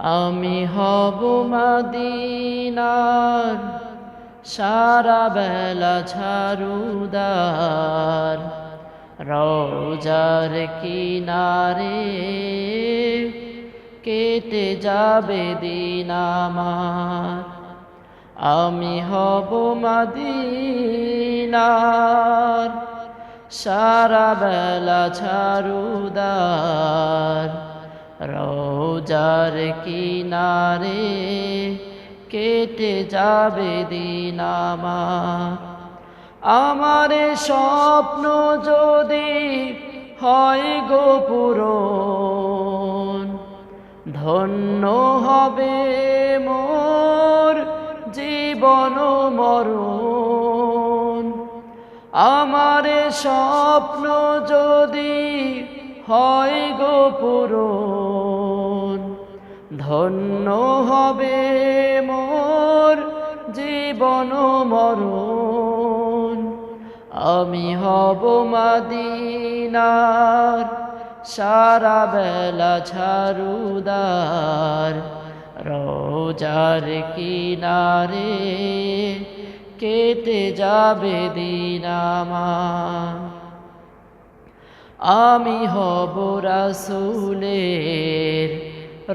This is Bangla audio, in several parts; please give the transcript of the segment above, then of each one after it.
আমি হব মদিনার সারা বেলা ঝাড়ুদার রোজার কিনারে কেটে যাবে দিন আমার। আমি হব মদিনার সারা বেলা ঝাড়ুদার রোজার কিনারে কেটে যাবে দিন আমার। স্বপ্ন যদি হয় গোপুর ধন্য হবে মোর জীবন মরণ। আমার স্বপ্ন যদি হয় গোপুরন ধন্য হবে মোর জীবন মরণ। আমি হব মদিনার, সারা বেলা ঝাড়ুদার, রোজার কিনারে কেটে যাবে দিন আমার। আমি হব রাসুলের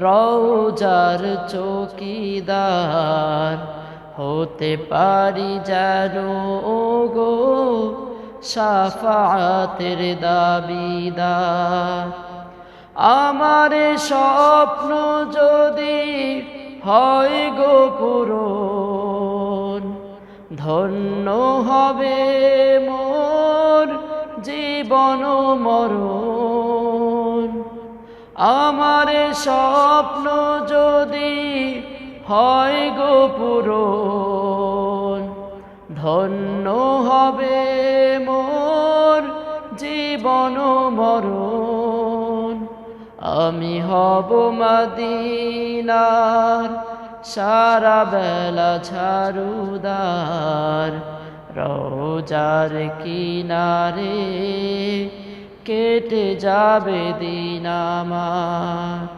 রৌজার চৌকিদার হতে পারি যেন গো সাফাতের দাবিদার। আমার স্বপ্ন যদি হয় গো পুরন ধন্য হবে মোর জীবন মরণ। স্বপ্ন যদি হয় গো পুরন ধন্য হবে মোর জীবন মরণ। আমি হব মদিনার সারা বেলা ঝাড়ুদার, রোজার কিনারে কেটে যাবে দিন আমার।